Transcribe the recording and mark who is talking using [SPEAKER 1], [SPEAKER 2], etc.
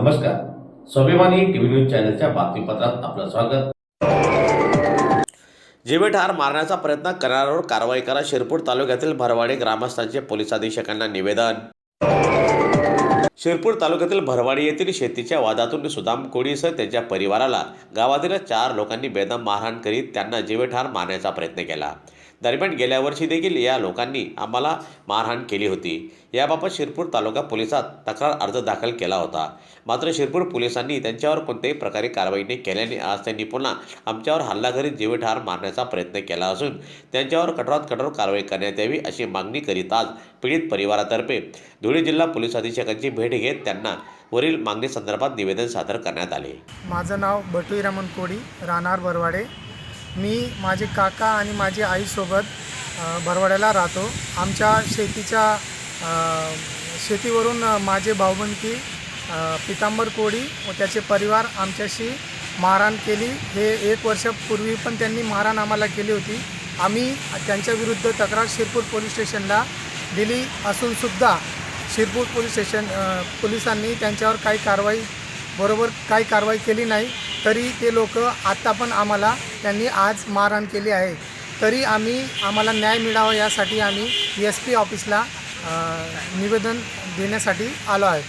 [SPEAKER 1] नमस्कार. स्वाभिमानी TV news चॅनलच्या बातमीपत्रात आपलं स्वागत.
[SPEAKER 2] जीवे ठार मारण्याचा प्रयत्न करणाऱ्यावर कारवाई करा शिरपूर तालुक्यातील भरवाडी ग्रामस्थांचे पोलीस अधीक्षकांना निवेदन. शिरपूर तालुक्यातील भरवाडी येथील शेतीच्या वादातून सुदाम कोळीसह त्यांच्या परिवाराला गावातील चार लोकांनी बेदम मारहाण करीत त्यांना जीवे ठार मारण्याचा प्रयत्न केला. दरम्यान गेल्या वर्षी देखील या लोकांनी आम्हाला मारहाण केली होती. याबाबत शिरपूर तालुका पोलिसात तक्रार अर्ज दाखल केला होता. मात्र शिरपूर पोलिसांनी त्यांच्यावर कोणत्याही प्रकारे कारवाई न केल्याने आज त्यांनी पुन्हा आमच्यावर हल्ला करीत जीवठार मारण्याचा प्रयत्न केला असून त्यांच्यावर कठोरात कठोर कारवाई करण्यात यावी अशी मागणी करीत आज पीडित परिवारातर्फे धुळे जिल्हा पोलीस अधीक्षकांची भेट घेत त्यांना वरील मागणीसंदर्भात निवेदन सादर करण्यात आले.
[SPEAKER 3] माझं नाव बटुई रमण कोडी राहणार बरवाडे. मी माझे काका आणि माझी आईसोबत भरवड्याला राहतो. आमच्या शेतीच्या शेतीवरून माझे भाऊबंदकी पितांबर कोडी व त्याचे परिवार आमच्याशी मारहाण केली. हे एक वर्षापूर्वी पण त्यांनी मारहाण आम्हाला केली होती. आम्ही त्यांच्याविरुद्ध तक्रार शिरपूर पोलीस स्टेशनला दिली असूनसुद्धा शिरपूर पोलीस स्टेशन पोलिसांनी त्यांच्यावर काही कारवाई बरोबर काही कारवाई केली नाही. तरी ते लोक आत्ता पण आम्हाला त्यांनी आज मारहाण केली आहे. तरी आम्ही आम्हाला न्याय मिळावा यासाठी आम्ही एस पी ऑफिसला निवेदन देण्यासाठी आलो आहे